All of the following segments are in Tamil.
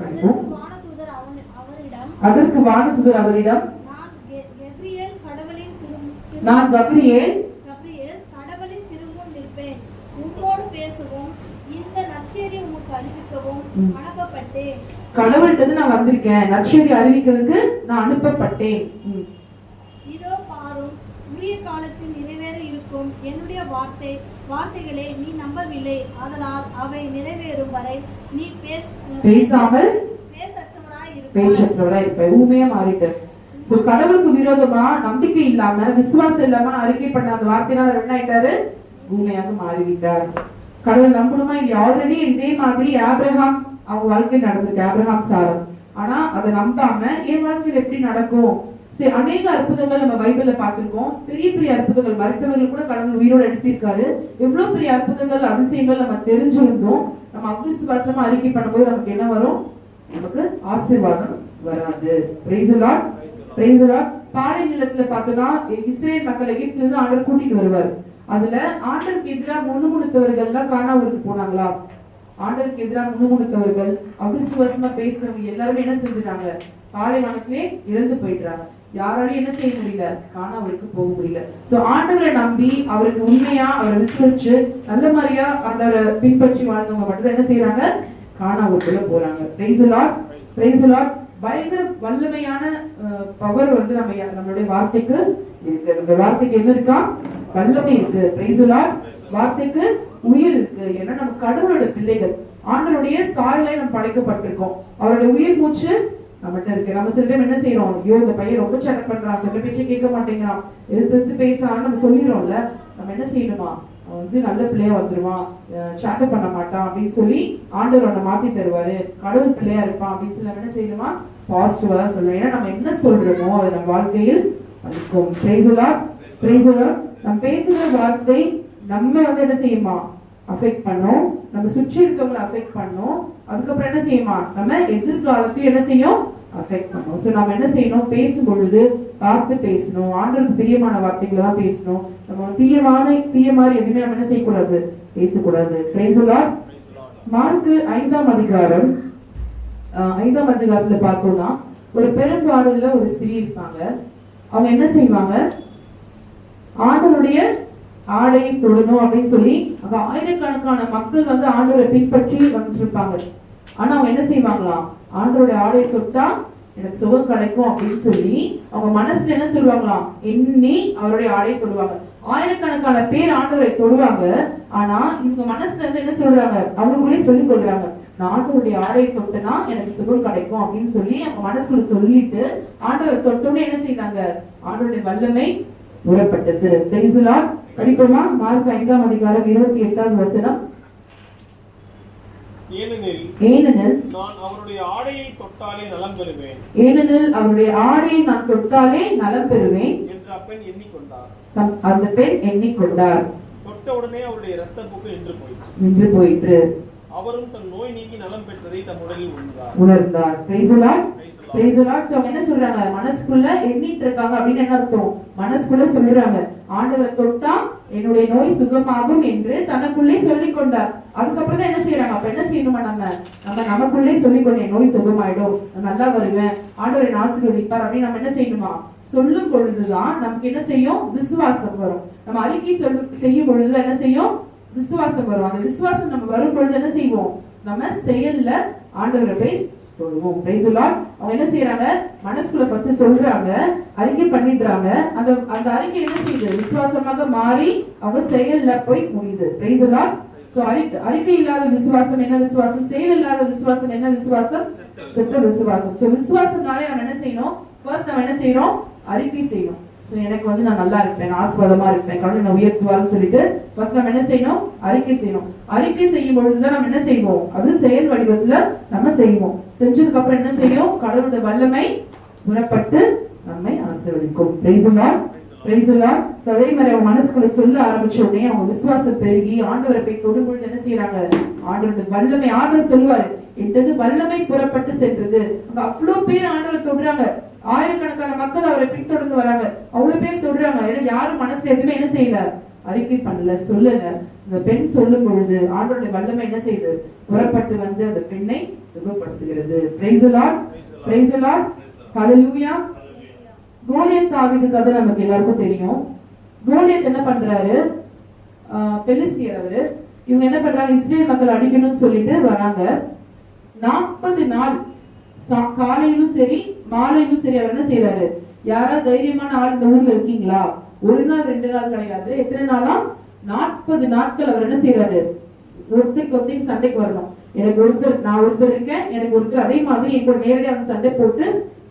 படிப்போம். அதற்கு வானதூதர் அவரிடம் நான் கெப்ரியேல் கடவுள்கிட்ட நான் வந்திருக்கேன். நற்செய்தி அறிவிக்கிறதுக்கு நான் அனுப்பப்பட்டேன். இதோ பாரும் உரிய காலத்தில் நிறைவேற இருக்கும் என்னுடைய வார்த்தை வார்த்தைகளை நீ நம்பவில்லை. அதனால் அவை நிறைவேறும் வரை நீ பேச பேசாமல் பேச்சற்றவரா இருப்ப ஊமையா மாறிட்டேன் சோ கடவுளுக்கு விரோதமா நம்பிக்கை இல்லாம விசுவாசம் இல்லாம அறிக்கை பண்ண அந்த வார்த்தையினால என்ன ஆயிட்டாரு? ஊமையாக மாறிவிட்டார். கடவுள் நம்பணுமா இல்லையா? ஆல்ரெடி இதே மாதிரி ஆபிரகாம் அவங்க வாழ்க்கை நடந்திருக்கு. ஆபிரகாம் சாரம். ஆனா அதை நம்பாம என் வாழ்க்கையில எப்படி நடக்கும்? சரி அநேக அற்புதங்கள் நம்ம பைபிள்ல பார்த்திருக்கோம். பெரிய பெரிய அற்புதங்கள். மருத்துவர்கள் கூட கடவுள் உயிரோடு எழுப்பியிருக்காரு எவ்வளவு பெரிய அற்புதங்கள் அதிசயங்கள் நம்ம தெரிஞ்சிருந்தோம். நம்ம அவிசுவாசமா அறிக்கை பண்ணும்போது நமக்கு என்ன வரும்? நமக்கு ஆசீர்வாதம் வராது. பிரைஸ் லார்ட் பிரைஸ் நிலத்துல பார்த்தோம்னா இஸ்ரேல் மக்கள் எகிப்திலிருந்து ஆண்டர் கூட்டிட்டு வருவார். அதுல ஆண்டருக்கு எதிராக முணுமுணுத்தவர்கள்லாம் காணாவூருக்கு போனாங்களா? ஆண்டருக்கு எதிராக முணுமுணுத்தவர்கள் அவிசுவாசமா பேசுறவங்க எல்லாருமே என்ன செஞ்சிட்டாங்க? பாலைவனத்திலே இறந்து போயிடுறாங்க. யாராலையும் என்ன செய்ய முடியல? காணாவூருக்கு போக முடியல. சோ ஆண்டவரை நம்பி அவருக்கு உண்மையா அவரை விசுவசிச்சு நல்ல மாதிரியா ஆண்டவரை பின்பற்றி வாழ்ந்தவங்க மட்டும் என்ன செய்யறாங்க காணாவூருக்குள்ள போறாங்க. பிரைஸ் லார்ட் பிரைஸ் லார்ட் பயங்கர வல்லமையான பவர் வந்து நம்ம நம்மளுடைய வார்த்தைக்கு இருக்கு. இந்த வார்த்தைக்கு என்ன இருக்கா? வல்லமை இருக்கு. பிரைஸ் லார்ட் வார்த்தைக்கு உயிர் இருக்கு. ஏன்னா நம்ம கடவுளோட பிள்ளைகள். ஆண்டவருடைய சாயலை நம்ம படைக்கப்பட்டிருக்கோம். அவருடைய உயிர் மூச்சு நம்மகிட்ட இருக்கு. நம்ம சில டைம் என்ன செய்யறோம் ஐயோ இந்த பையன் ரொம்ப சேட்டை பண்றான். சொல்ல பேச்சு கேட்க மாட்டேங்கிறான். எதிர்த்து எதிர்த்து பேசுறான்னு நம்ம சொல்லிடுறோம்ல நம்ம என்ன செய்யணுமா? அவன் வந்து நல்ல பிள்ளையா வந்துருவான். சேட்டை பண்ண மாட்டான் அப்படின்னு சொல்லி ஆண்டவர் அவனை மாத்தி தருவாரு. கடவுள் பிள்ளையா இருப்பான் அப்படின்னு சொல்லி நம்ம என்ன செய்யணுமா? பாசிட்டிவா தான் சொல்லணும் ஏன்னா நம்ம என்ன சொல்றோமோ அது நம்ம வாழ்க்கையில் இருக்கும் பிரைசுலா பிரைசுலா நம்ம பேசுகிற வார்த்தை நம்ம வந்து என்ன செய்யுமா? அஃபெக்ட் பண்ணும். நம்ம சுற்றி இருக்கவங்களை அஃபெக்ட் பண்ணும். அதுக்கப்புறம் என்ன செய்யுமா? நம்ம எதிர்காலத்தையும் என்ன செய்யும்? அஃபெக்ட் பண்ணும். ஸோ நம்ம என்ன செய்யணும்? பேசும் பொழுது பார்த்து பேசணும். ஆண்டருக்கு பிரியமான வார்த்தைகளை தான் பேசணும். நம்ம தீயமான தீய மாதிரி எதுவுமே நம்ம என்ன செய்யக்கூடாது? பேசக்கூடாது. பிரைசுலா மார்க்கு ஐந்தாம் அதிகாரம். ஆஹ் ஐந்தாம் அதிகாரத்துல பார்த்தோம்னா ஒரு பெரும்பாடுல ஒரு ஸ்திரீ இருப்பாங்க. அவங்க என்ன செய்வாங்க? ஆண்டருடைய ஆடை தொடணும் அப்படின்னு சொல்லி அங்க ஆயிரக்கணக்கான மக்கள் வந்து ஆண்டவரை பின்பற்றி வந்துட்டு இருப்பாங்க ஆனா அவங்க என்ன செய்வாங்களாம் ஆண்டோருடைய ஆடையை தொட்டா எனக்கு சுகம் கிடைக்கும் அப்படின்னு சொல்லி அவங்க மனசுல என்ன சொல்லுவாங்களாம் எண்ணி அவருடைய ஆடையை தொடுவாங்க. ஆயிரக்கணக்கான பேர் ஆண்டவரை தொடுவாங்க. ஆனா இவங்க மனசுல இருந்து என்ன சொல்றாங்க? அவங்களுக்குள்ளே சொல்லிக் கொள்றாங்க. நான் ஆண்டவருடைய ஆடையை தொட்டனா எனக்கு சுகம் கிடைக்கும் அப்படின்னு சொல்லி அவங்க மனசுக்குள்ள சொல்லிட்டு ஆண்டவரை தொட்டோன்னே என்ன செய்தாங்க? ஆண்டவருடைய வல்லமை Lord. படிப்போமா? மார்க் ஐந்தாம் அதிகாரம் இருபத்தி எட்டாவது வசனம். ஏனெனில் நான் அவருடைய ஆடையை தொட்டாலே நலம் பெறுவேன். ஏனெனில் அவருடைய ஆடையை நான் தொட்டாலே நலம் பெறுவேன். என்று அப்பெண் எண்ணிக்கொண்டார். அந்த பெண் எண்ணிக்கொண்டார். தொட்டவுடனே அவருடைய இரத்த போக்கு நின்று போயிற்று. நின்று போயிற்று. அவரும் தன் நோய் நீங்கி நலம் பெற்றதை தம் உடலில் உணர்ந்தார். உணர்ந்தார். என்ன சொல்றாங்க? மனசுக்குள்ள எண்ணிட்டு இருக்காங்க அப்படின்னு என்ன அர்த்தம்? மனசுக்குள்ள சொல்றாங்க ஆண்டவரை தொட்டா என்னுடைய நோய் சுகமாகும் என்று தனக்குள்ளே சொல்லிக் கொண்டார். அதுக்கப்புறம் தான் என்ன செய்யறாங்க அப்ப என்ன செய்யணுமா நம்ம? நம்ம நமக்குள்ளே சொல்லிக்கொண்டேன் நோய் சுகமாயிடும். நல்லா வருவேன். ஆண்டவரை ஆசீர்வதிப்பார் அப்படின்னு நம்ம என்ன செய்யணுமா? சொல்லும் பொழுதுதான் நமக்கு என்ன செய்யும்? விசுவாசம் வரும். நம்ம அறிக்கை சொல்லும் செய்யும் பொழுது என்ன செய்யும்? விசுவாசம் வரும். அந்த விசுவாசம் நம்ம வரும் பொழுது என்ன செய்வோம்? நம்ம செயல்ல ஆண்டவரை போய் தொழுவோம் பிரைஸ் லார்ட் அவங்க என்ன செய்யறாங்க மனசுக்குள்ள ஃபர்ஸ்ட் சொல்றாங்க. அறிக்கை பண்ணிடுறாங்க. அந்த அந்த அறிக்கை என்ன செய்யுது விசுவாசமாக மாறி அவங்க செயல்ல போய் முடியுது. பிரைஸ் லார்ட் சோ அறிக்கை அறிக்கை இல்லாத விசுவாசம் என்ன விசுவாசம்? செயல் இல்லாத விசுவாசம் என்ன விசுவாசம்? செத்த விசுவாசம். சோ விசுவாசம்னாலே நம்ம என்ன செய்யணும்? ஃபர்ஸ்ட் நம்ம என்ன செய்யறோம் அறிக்கை செய்யணும். ஸோ எனக்கு வந்து நான் நல்லா இருப்பேன் நான் ஆஸ்வாதமா இருப்பேன். கடவுள் என்ன உயர்த்துவார்னு சொல்லிட்டு ஃபர்ஸ்ட் நம்ம என்ன செய்யணும்? அறிக்கை செய்யணும். அறிக்கை செய்யும் பொழுதுதான் நம்ம என்ன செய்வோம்? அது செயல் வடிவத்துல நம்ம செய்வோம். செஞ்சதுக்கு அப்புறம் என்ன செய்யும்? கடவுளுடைய வல்லமை குணப்பட்டு நம்மை ஆசீர்வதிக்கும். பிரைஸ் லார்ட் அதே மாதிரி அவங்க மனசுக்குள்ள சொல்ல ஆரம்பிச்ச உடனே அவங்க விசுவாசம் பெருகி ஆண்டவரை போய் தொடும் பொழுது என்ன செய்யறாங்க ஆண்டவருடைய வல்லமை ஆண்டவர் சொல்லுவாரு என்றது வல்லமை புறப்பட்டு சென்றது. அங்க அவ்வளவு பேர் ஆண்டவரை தொடுறாங்க. ஆயிரக்கணக்கான மக்கள் அவரை பின்தொடர்ந்து வராங்க. அவ்வளவு பேர் தொடுறாங்க. ஏன்னா யாரும் மனசுல எதுவுமே என்ன செய்யல? அறிக்கை பண்ணல சொல்லல. இந்த பெண் சொல்லும் பொழுது ஆண்டவருடைய வல்லமை என்ன செய்யுது புறப்பட்டு வந்து அந்த பெண்ணை சுகப்படுத்துகிறது. பிரைஸ் லார்ட் பிரைஸ் கோலியத் தாவீது கதை நமக்கு எல்லாருக்கும் தெரியும். கோலியத் என்ன பண்றாரு? ஆஹ் பெலிஸ்தியர் அவரு. இவங்க என்ன பண்றாங்க? இஸ்ரேல் மக்கள் அடிக்கணும்னு சொல்லிட்டு வராங்க. நாற்பது நாள் காலையிலும் சரி மாலையிலும் சரி அவர் என்ன செய்யறாரு யாராவது தைரியமான ஆள் இந்த ஊர்ல இருக்கீங்களா? ஒரு நாள் ரெண்டு நாள் கிடையாது. எத்தனை நாளா? நாற்பது நாட்கள் அவர் என்ன செய்யறாரு ஒருத்தருக்கு ஒருத்தருக்கு சண்டைக்கு வரணும். எனக்கு ஒருத்தர் நான் ஒருத்தர் இருக்கேன் எனக்கு ஒருத்தர் அதே மாதிரி என் கூட நேரடியாக வந்து சண்டை போட்டு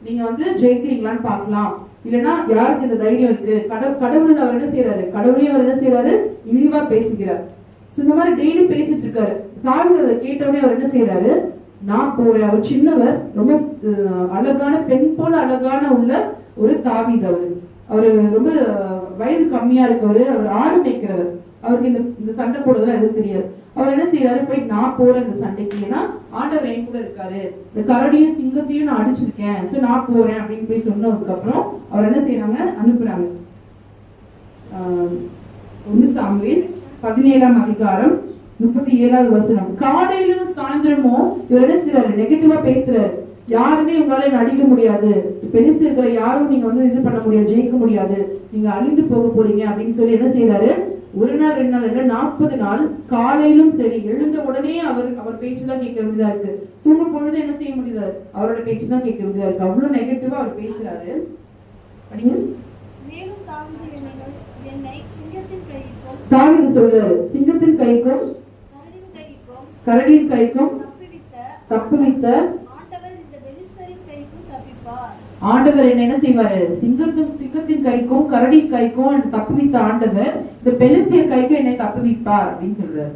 நீங்க வந்து ஜெயிக்கிறீங்களான்னு பாக்கலாம் இல்லைன்னா யாருக்கு இந்த தைரியம் இருக்கு? கடவுள் கடவுள் அவர் என்ன செய்யறாரு கடவுளே அவர் என்ன செய்யறாரு இழிவா பேசுகிறார். சோ இந்த மாதிரி டெய்லி பேசிட்டு இருக்காரு. தாவித அதை கேட்டவுடனே அவர் என்ன செய்யறாரு நான் போறேன். அவர் சின்னவர் ரொம்ப அஹ், அழகான பெண் போல அழகான உள்ள ஒரு தாவித அவரு. அவரு ரொம்ப வயது கம்மியா இருக்கவரு. அவர் ஆடு மேய்க்கிறவர். அவருக்கு இந்த இந்த சண்டை போடுறதுலாம் எதுவும் தெரியாது. அவர் என்ன செய்யறாரு போய் நான் போறேன் இந்த சண்டைக்கு. ஏன்னா ஆண்டவர் என் கூட இருக்காரு. இந்த கரடியும் சிங்கத்தையும் நான் அடிச்சிருக்கேன். சோ நான் போறேன் அப்படின்னு போய் சொன்னதுக்கு அப்புறம் அவர் என்ன செய்யறாங்க அனுப்புறாங்க. ஆஹ் ஒன்னு சாமுவேல் பதினேழாம் அதிகாரம் முப்பத்தி ஏழாவது வசனம். காலையிலும் சாயந்தரமும் இவர் என்ன செய்யறாரு நெகட்டிவா பேசுறாரு. யாருமே உங்களால என்ன அடிக்க முடியாது. பெருசிருக்கிற யாரும் நீங்க வந்து இது பண்ண முடியாது ஜெயிக்க முடியாது. நீங்க அழிந்து போக போறீங்க அப்படின்னு சொல்லி என்ன செய்யறாரு ஒரு நாள் ரெண்டு நாள் இல்ல நாற்பது நாள் காலையிலும் சரி எழுந்த உடனே அவர் அவர் பேச்சு தான் கேட்க வேண்டியதா இருக்கு. தூங்கும் பொழுது என்ன செய்ய முடியாது? அவரோட பேச்சு தான் கேட்க வேண்டியதா இருக்கு. அவ்வளவு நெகட்டிவா அவர் பேசுறாரு. தாவீது சொல்றாரு சிங்கத்தின் கைக்கும் கரடியின் கைக்கும் தப்புவித்த ஆண்டவர் என்ன என்ன செய்வாரு? சிங்கத்தின் சிங்கத்தின் கைக்கும் கரடியின் கைக்கும் தப்புவித்த ஆண்டவர் இந்த பெலிஸ்தியர் கைக்கும் என்னை தப்புவிப்பார் அப்படின்னு சொல்றாரு.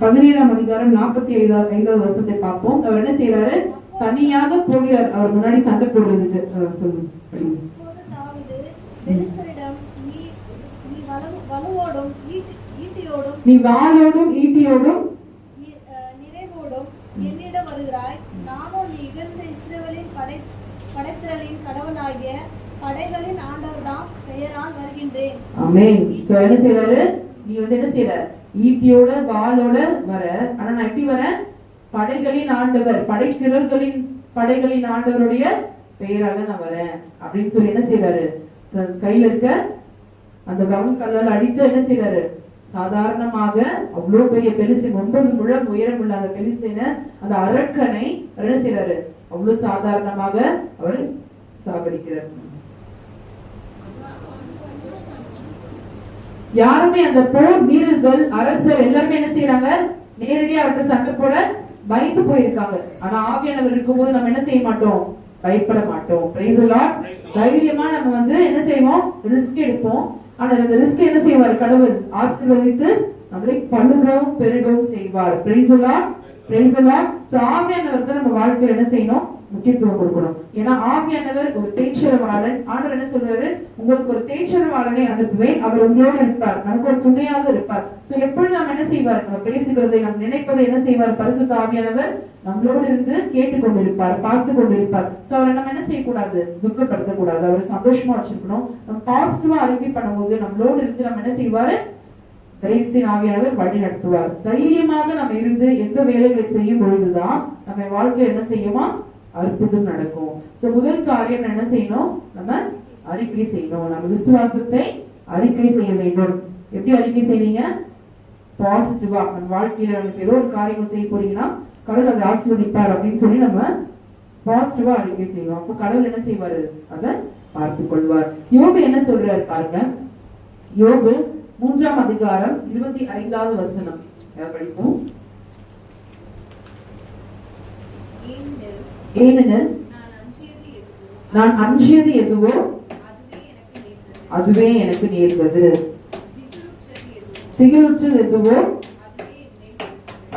பதினேழாம் அதிகாரம் நாற்பத்தி ஐந்தாவது ஐந்தாவது வருஷத்தை பார்ப்போம். அவர் என்ன செய்யறாரு தனியாக போகிறார். அவர் முன்னாடி சண்டை போடுறதுக்கு சொல்லுங்க நீ வாளோடும் ஈட்டியோடும் நீ- அஹ், நிறைவோடும் என்னிடம் வருகிறாய். நானோ நீ இகழ்ந்த இஸ்ரவேலின் படை படைத்திரளின் கடவுளாகிய படைகளின் ஆண்டவர்தாம் பெயரால் வருகின்றேன். ஆமென். சோ என்ன செய்யறாரு நீ வந்து என்ன செய்யற ஈட்டியோட வாளோட வர. ஆனா நான் எப்படி வரேன் படைகளின் ஆண்டவர் படைத்திரள்களின் படைகளின் ஆண்டவருடைய பெயரால நான் வரேன். அப்படின்னு சொல்லி என்ன செய்யறாரு தன் கையில இருக்க அந்த கவன் கல்லால் அடித்து என்ன செய்யறாரு சாதாரணமாக அவ்வளவு பெரிய பெருசு ஒன்பது முழம் உயரம் உள்ள அந்த பெருசின அந்த அரக்கனை என்ன செய்யறாரு அவ்வளவு சாதாரணமாக அவர் சாகடிக்கிறார். யாருமே அந்த போர் வீரர்கள் அரசர் எல்லாருமே என்ன செய்யறாங்க நேரடியா அவர்கிட்ட சண்டை போட பயந்து போயிருக்காங்க. ஆனா ஆவியானவர் இருக்கும்போது நம்ம என்ன செய்ய மாட்டோம்? பயப்பட மாட்டோம். தைரியமா நம்ம வந்து என்ன செய்வோம்? ரிஸ்க் எடுப்போம். ஆனால் அந்த ரிஸ்க் என்ன செய்வார்? கடவுள் ஆசீர்வதித்து நம்மளை பழுகவும் பெருகவும் செய்வார். பிரைசுலா பிரைசுலா Lord. Praise ஆவியானவர் நம்ம வாழ்க்கையில் என்ன செய்யணும்? முக்கியத்துவம் கொடுக்கணும். ஏன்னா ஆவியானவர் ஒரு தேய்ச்சரவாளன். ஆண்டவர் என்ன சொல்றாரு? உங்களுக்கு ஒரு தேய்ச்சரவாளனை அனுப்புவேன். அவர் உங்களோட இருப்பார். நமக்கு ஒரு துணையாக இருப்பார். சோ எப்பொழுது நாம் என்ன செய்வார்? நம்ம பேசுகிறதை நாம் நினைப்பதை என்ன செய்வார்? பரிசுத்த ஆவியானவர் நம்மளோடு இருந்து கேட்டுக்கொண்டிருப்பார் பார்த்து கொண்டிருப்பார் சோ அவரை நம்ம என்ன செய்யக்கூடாது? துக்கப்படுத்த கூடாது அவரை சந்தோஷமா வச்சிருக்கணும். நம்ம பாசிட்டிவா அறிக்கை பண்ணும்போது நம்மளோடு இருந்து நம்ம என்ன செய்வாரு? தைரியத்தின் ஆவியானவர் வழி நடத்துவார். தைரியமாக நம்ம இருந்து எந்த வேலைகளை செய்யும் பொழுதுதான் நம்ம வாழ்க்கையில என்ன செய்யுமா? அற்புதம் நடக்கும். சோ முதல் காரியம் என்ன செய்யணும்? நம்ம அறிக்கை செய்யணும். நம்ம விசுவாசத்தை அறிக்கை செய்ய வேண்டும். எப்படி அறிக்கை செய்வீங்க? பாசிட்டிவா நம்ம வாழ்க்கையில நமக்கு ஏதோ ஒரு காரியம் செய்ய போறீங்கன்னா கடவுள் அதை ஆசீர்வதிப்பார் அப்படின்னு சொல்லி நம்ம பாசிட்டிவா அறிக்கை செய்வோம் அப்போ கடவுள் என்ன செய்வாரு? அதை பார்த்து கொள்வார். யோபு என்ன சொல்றாரு பாருங்க. யோபு மூன்றாம் அதிகாரம் இருபத்தி ஐந்தாவது வசனம். படிப்போம்? ஏனெனில் நான் அஞ்சியது எதுவோ அதுவே எனக்கு நேர்ந்தது. திகிலுற்றது எதுவோ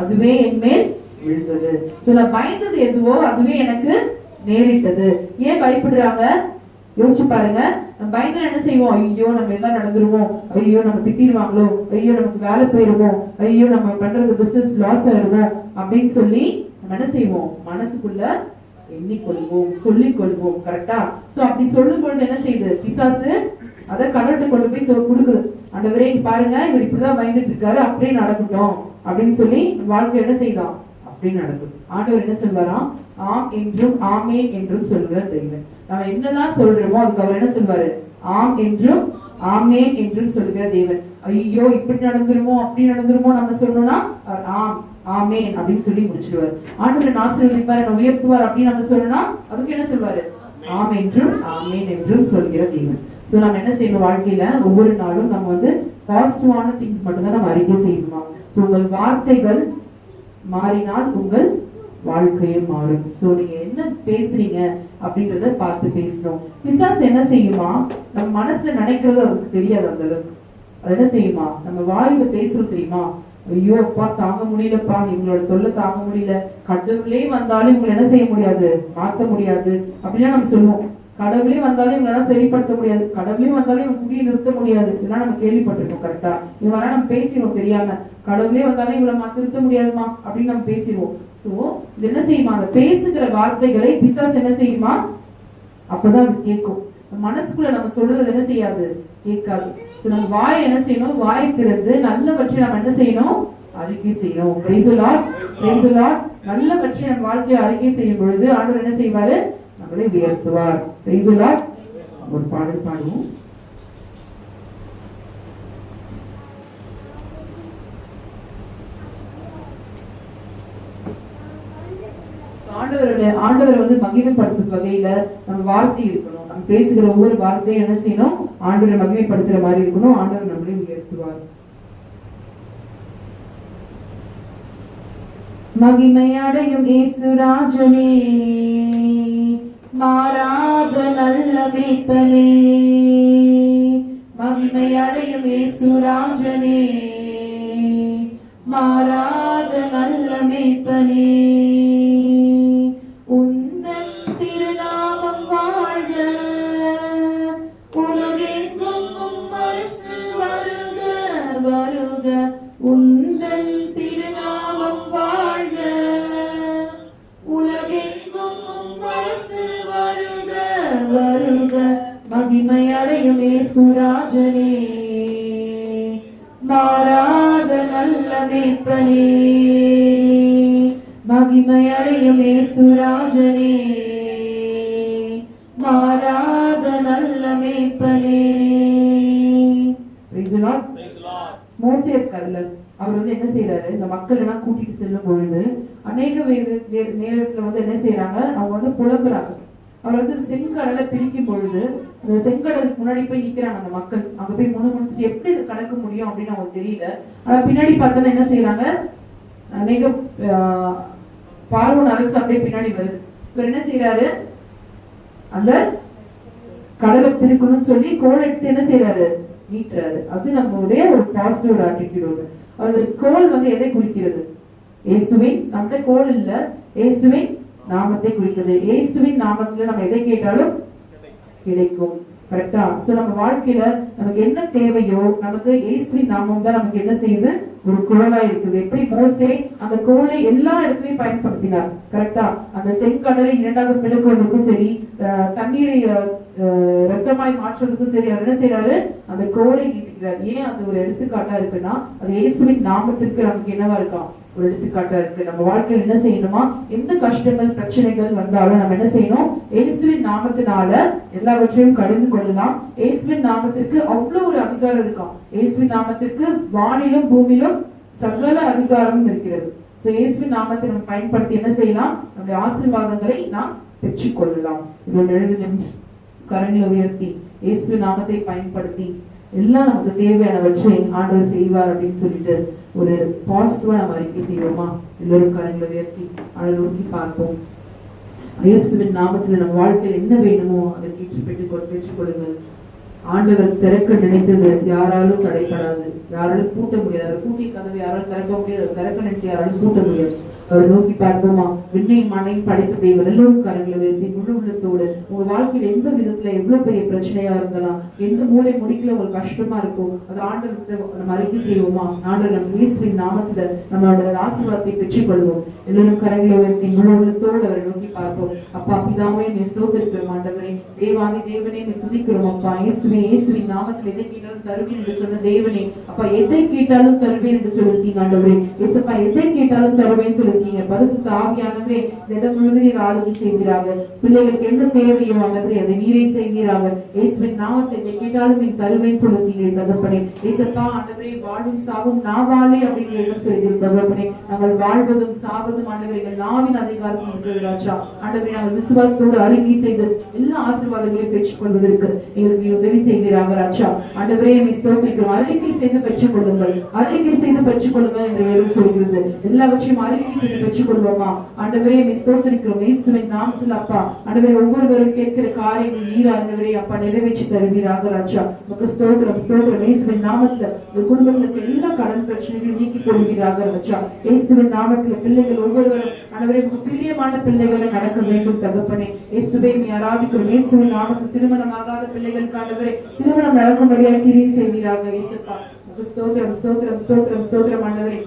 அதுவே என் மேல் விழுந்தது. சோ நான் பயந்தது எதுவோ அதுவே எனக்கு நேரிட்டது. ஏன் பயப்படுறாங்க? யோசிச்சு பாருங்க. நம்ம பயந்து என்ன செய்வோம்? ஐயோ நம்ம எல்லாம் நடந்துருவோம். ஐயோ நம்ம திட்டிடுவாங்களோ? ஐயோ நமக்கு வேலை போயிருமோ? ஐயோ நம்ம பண்றது பிசினஸ் லாஸ் ஆயிருமோ? அப்படின்னு சொல்லி என்ன செய்வோம். மனசுக்குள்ள எண்ணிக்கொள்வோம் சொல்லிக் கொள்வோம் கரெக்டா சோ அப்படி சொல்லும் பொழுது என்ன செய்யுது பிசாசு அதை கடவுள்கிட்ட கொண்டு போய் சொல் கொடுக்குது. ஆண்டவரே பாருங்க இவர் இப்படிதான் பயந்துட்டு இருக்காரு அப்படியே நடக்கட்டும் அப்படின்னு சொல்லி வாழ்க்கை என்ன செய்தான்? அப்படி நடக்கும் ஆண்டவர் என்ன சொல்வாராம்? ஆம் என்றும் ஆமே என்றும் சொல்கிற தெய்வம். நம்ம என்னதான் சொல்றோமோ அதுக்கு அவர் என்ன சொல்வாரு? ஆம் என்றும் ஆமே என்றும் சொல்கிற தேவன் ஐயோ இப்படி நடந்துருமோ அப்படி நடந்துருமோ நம்ம சொல்லணும்னா ஆம். ஆமேன் அப்படின்னு சொல்லி முடிச்சிருவார் ஆண்டவர் ஆசீர்வதிப்பார் என்ன உயர்த்துவார் அப்படின்னு நம்ம சொல்லணும்னா அதுக்கு என்ன சொல்வாரு? ஆம் என்றும் ஆமேன் என்றும் சொல்கிற தேவன். சோ நம்ம என்ன செய்யணும் வாழ்க்கையில? ஒவ்வொரு நாளும் நம்ம வந்து பாசிட்டிவான திங்ஸ் மட்டும்தான் நம்ம அறிக்கை செய்யணுமா? சோ உங்கள் வார்த்தைகள் மாறினால் உங்கள் வாழ்க்கையும் மாறும். சோ நீங்க என்ன பேசுறீங்க அப்படின்றத பார்த்து பேசணும். பிசாஸ் என்ன செய்யுமா? நம்ம மனசுல நினைக்கிறது அவருக்கு தெரியாது அந்த அளவுக்கு. அது என்ன செய்யுமா? நம்ம வாயில பேசுறோம் தெரியுமா? ஐயோ அப்பா தாங்க முடியலப்பா. இவங்களோட தொல்லை தாங்க முடியல. கடவுளே வந்தாலும் இவங்களை என்ன செய்ய முடியாது? மாத்த முடியாது. அப்படின்னா நம்ம சொல்லுவோம். கடவுளே வந்தாலும் இவங்களால சரிப்படுத்த முடியாது. கடவுளே வந்தாலும் இவங்க குடியை நிறுத்த முடியாது. இதெல்லாம் நம்ம கேள்விப்பட்டிருக்கோம் கரெக்டா இது நம்ம பேசிடுவோம் தெரியாம. கடவுளே வந்தாலும் இவங்களை மாத்த நிறுத்த முடியாதுமா? அப்படின்னு நம்ம பேசிடுவோம். சோ இது என்ன செய்யுமா? அந்த பேசுகிற வார்த்தைகளை பிசாஸ் என்ன செய்யுமா? அப்பதான் அது கேட்கும். மனசுக்குள்ள நம்ம சொல்றது என்ன செய்யாது? கேட்காது. சோ நம்ம வாய் என்ன செய்யணும்? வாய் திறந்து நல்லவற்றை நம்ம என்ன செய்யணும்? அறிக்கை செய்யணும். Praise the Lord. Praise நல்லவற்றை நம்ம வாழ்க்கையில அறிக்கை செய்யும் பொழுது ஆண்டவர் என்ன செய்வாரு? நம்மளை உயர்த்துவார். Praise ஒரு பாடல் பாடுவோம். ஆண்டவருடைய ஆண்டவர் வந்து மகிமைப்படுத்தும் வகையில நம்ம வார்த்தை இருக்கணும். நம்ம பேசுகிற ஒவ்வொரு வார்த்தையும் என்ன செய்யணும்? ஆண்டவரை மகிமைப்படுத்துற மாதிரி இருக்கணும். ஆண்டவர் நம்மளை உயர்த்துவார். மகிமையடையும் ஏசுராஜனே மாறாத நல்ல மேய்ப்பனே மகிமையடையும் ஏசுராஜனே மாறாத நல்ல மேய்ப்பனே அடையும் சுராஜனே. மாறாத நல்ல மேய்ப்பனே மகிமை அடையும் சுராஜனே. மாறாத நல்ல மேய்ப்பனே Praise the Lord. Praise the Lord. மோசே இருக்கார்ல அவர் வந்து என்ன செய்யறாரு இந்த மக்கள் எல்லாம் கூட்டிட்டு செல்லும் பொழுது அநேக நேரத்துல வந்து என்ன செய்யறாங்க அவங்க வந்து புலம்புறாங்க. அவர் வந்து செங்கடலை பிரிக்கும் பொழுது அந்த செங்கடலுக்கு முன்னாடி போய் நிக்கிறாங்க அந்த மக்கள். அங்க போய் முணு முடிச்சு எப்படி இது கடக்க முடியும் அப்படின்னு அவங்களுக்கு தெரியல. ஆனா பின்னாடி பார்த்தோன்னா என்ன செய்யறாங்க அநேக பார்வன் பார்வோன் அரசு அப்படியே பின்னாடி வருது. இவர் என்ன செய்யறாரு அந்த கடலை பிரிக்கணும்னு சொல்லி கோல் எடுத்து என்ன செய்யறாரு நீட்டுறாரு. அது நம்மளுடைய ஒரு பாசிட்டிவ் ஒரு ஆட்டிடியூட் அந்த கோல் வந்து எதை குறிக்கிறது? இயேசுவின் நம்மகிட்ட கோல் இல்ல. இயேசுவின் நாமத்தை குறிக்கிறது இயேசுவின் நாமத்துல நம்ம எதை கேட்டாலும் கிடைக்கும். கரெக்டா சோ நம்ம வாழ்க்கையில நமக்கு என்ன தேவையோ நமக்கு இயேசுவின் நாமம் தான் நமக்கு என்ன செய்யுது? ஒரு குழலா இருக்குது. எப்படி மோசே அந்த கோலை எல்லா இடத்துலயும் பயன்படுத்தினார். கரெக்டா அந்த செங்கடலை இரண்டாவது பிளக்குவதற்கும் சரி அஹ், தண்ணீரை ரத்தமாய் மாற்றுவதற்கும் சரி அவர் என்ன செய்யறாரு அந்த கோலை நீட்டுகிறார் ஏன் அது ஒரு எடுத்துக்காட்டா இருக்குன்னா அது இயேசுவின் நாமத்திற்கு நமக்கு என்னவா இருக்காம்? ஒரு எடுத்துக்காட்டா இருக்கு. நம்ம வாழ்க்கையில் என்ன செய்யணுமா? எந்த கஷ்டங்கள் பிரச்சனைகள் வந்தாலும் நம்ம என்ன செய்யணும்? ஏசுவின் நாமத்தினால எல்லாவற்றையும் கடந்து கொள்ளலாம். ஏசுவின் நாமத்திற்கு அவ்வளவு ஒரு அதிகாரம் இருக்கும். ஏசுவின் நாமத்திற்கு வானிலும் பூமியிலும் சகல அதிகாரமும் இருக்கிறது. சோ இயேசுவின் நாமத்தை நம்ம பயன்படுத்தி என்ன செய்யலாம்? நம்முடைய ஆசீர்வாதங்களை நாம் பெற்றுக்கொள்ளலாம். இதோட எழுதும் கரங்களை உயர்த்தி இயேசுவின் நாமத்தை பயன்படுத்தி எல்லாம் நமக்கு தேவையானவற்றை ஆண்டவர் செய்வார் அப்படின்னு சொல்லிட்டு ஒரு பாசிட்டிவா நம்ம அறிக்கை செய்வோமா? எல்லோரும் கரங்களை உயர்த்தி அதை பார்ப்போம். இயேசுவின் நாமத்தில் நம்ம வாழ்க்கையில் என்ன வேணுமோ அதை கேட்டு பெற்றுக்கொள் பெற்றுக்கொள்ளுங்கள் ஆண்டவர் திறக்க நினைத்தது யாராலும் தடைப்படாது. யாராலும் பூட்ட முடியாது. பூட்டி கதவை யாராலும் திறக்க முடியாது திறக்க நினைத்து யாராலும் பூட்ட முடியாது. நோக்கி பார்ப்போமா? விண்ணையும் மண்ணையும் படைத்த தேவன் எல்லோரும் கரங்களை உயர்த்தி முழு உள்ளத்தோடு உங்க வாழ்க்கையில எந்த விதத்துல எவ்வளவு பெரிய பிரச்சனையா இருந்தாலும் எந்த மூளை முடிக்கல ஒரு கஷ்டமா இருக்கும் அது ஆண்டவர்கிட்ட நம்ம அறிக்கை செய்வோமா? ஆண்டவர் நம்ம இயேசுவின் நாமத்துல நம்மளோட ஆசீர்வாதத்தை பெற்றுக்கொள்வோம். எல்லோரும் கரங்களை உயர்த்தி முழு உள்ளத்தோடு அவரை நோக்கி பார்ப்போம். அப்பா பிதாவே நீ ஸ்தோத்திரிக்கிறோம் ஆண்டவரே. தேவாதி தேவனே நீ துதிக்கிறோம் அப்பா. இயேசுவே இயேசுவின் நாமத்தில் எதை கேட்டாலும் தருவேன் என்று சொன்ன தேவனே. அப்பா எதை கேட்டாலும் தருவேன் என்று சொல்லிருக்கீங்க ஆண்டவரே. இயேசுப்பா எதை கேட்டாலும் தருவேன் இருக்கீங்க பரிசுத்த ஆவியானவரே இந்த இடம் முழுவதும் நீர் ஆளுகை செய்வீராக. பிள்ளைகளுக்கு எந்த தேவையோ ஆண்டவரே அதை நீரே செய்வீராக. இயேசுவின் நாமத்தை எங்க கேட்டாலும் நீ தருவேன் சொல்லிருக்கீங்க தகப்பனே. இயேசப்பா ஆண்டவரே வாழும் சாவும் நாவாலே அப்படின்னு வேதம் சொல்லியிருக்கு தகப்பனே. நாங்கள் வாழ்வதும் சாவதும் ஆண்டவரே எங்கள் நாவின் அதிகாரம் இருக்கிறது ராஜா. ஆண்டவரே நாங்கள் விசுவாசத்தோடு அறிக்கை செய்து எல்லா ஆசீர்வாதங்களையும் பெற்றுக்கொள்வதற்கு எங்களுக்கு நீ உதவி செய்வீராக ராஜா. ஆண்டவரே எம்மை ஸ்தோத்திரிக்கிறோம். அறிக்கை செய்து பெற்றுக்கொள்ளுங்கள். அறிக்கை செய்து பெற்றுக்கொள்ளுங்கள் என்று வேறு சொல்கிறது. எல்லாவற்றையும் அறிக்கை செய்து பெற்றுக் கொள்வோமா ஆண்டவரே எம்மை ஸ்தோத்திரிக்கிறோம். இயேசுவின் நாமத்தில் அப்பா. ஆண்டவரே ஒவ்வொருவரும் கேட்கிற காரியங்கள் நீர் ஆண்டவரே அப்பா நிறைவேற்றி தருவீராக ராஜா. ஸ்தோத்திரம் ஸ்தோத்திரம். இயேசுவின் இந்த எல்லா கடன் பிரச்சனைகளையும் நீக்கி போடுவீராக ராஜா. இயேசுவின் நாமத்துல பிள்ளைகள் ஒவ்வொருவரும் ஆண்டவரே உமக்கு பிரியமான பிள்ளைகளை நடக்க வேண்டும் தகப்பனே. இயேசுவை நீ ஆராதிக்கிறோம். இயேசுவின் நாமத்தில் திருமணமாகாத பிள்ளைகளுக்கு ஆண்டவரே திருமணம் நடக்கும்படியாக கிரியை செய்வீராக இயேசுப்பா. ஸ்தோத்திரம் ஸ்தோத்திரம் ஸ்தோத்திரம் ஸ்தோத்திரம் ஆண்டவரே.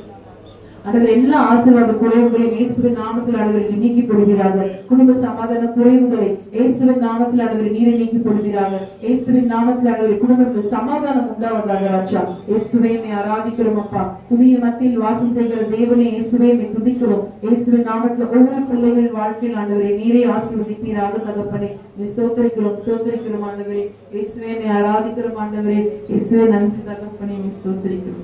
ஆண்டவர் எல்லா ஆசீர்வாத குறைவுகளையும் இயேசுவின் நாமத்தில் ஆண்டவருக்கு நீக்கி போடுகிறார்கள் குடும்ப சமாதான குறைவுகளை இயேசுவின் நாமத்தில் ஆண்டவர் நீரை நீக்கி போடுகிறார்கள் இயேசுவின் நாமத்தில் ஆண்டவர் குடும்பத்தில் சமாதானம் உண்டாவதாக ராஜா. இயேசுவை ஆராதிக்கிறோம் அப்பா. துதிய மத்தியில் வாசம் செய்கிற தேவனே இயேசுவை துதிக்கிறோம். இயேசுவின் நாமத்தில் ஒவ்வொரு பிள்ளைகளின் வாழ்க்கையில் ஆண்டவரை நீரை ஆசீர்வதிப்பீராக தகப்பனே. ஸ்தோத்தரிக்கிறோம் ஸ்தோத்தரிக்கிறோம் ஆண்டவரே. இயேசுவை ஆராதிக்கிறோம் ஆண்டவரே. இயேசுவே நன்றி தகப்பனே ஸ்தோத்தரிக்கிறோம்.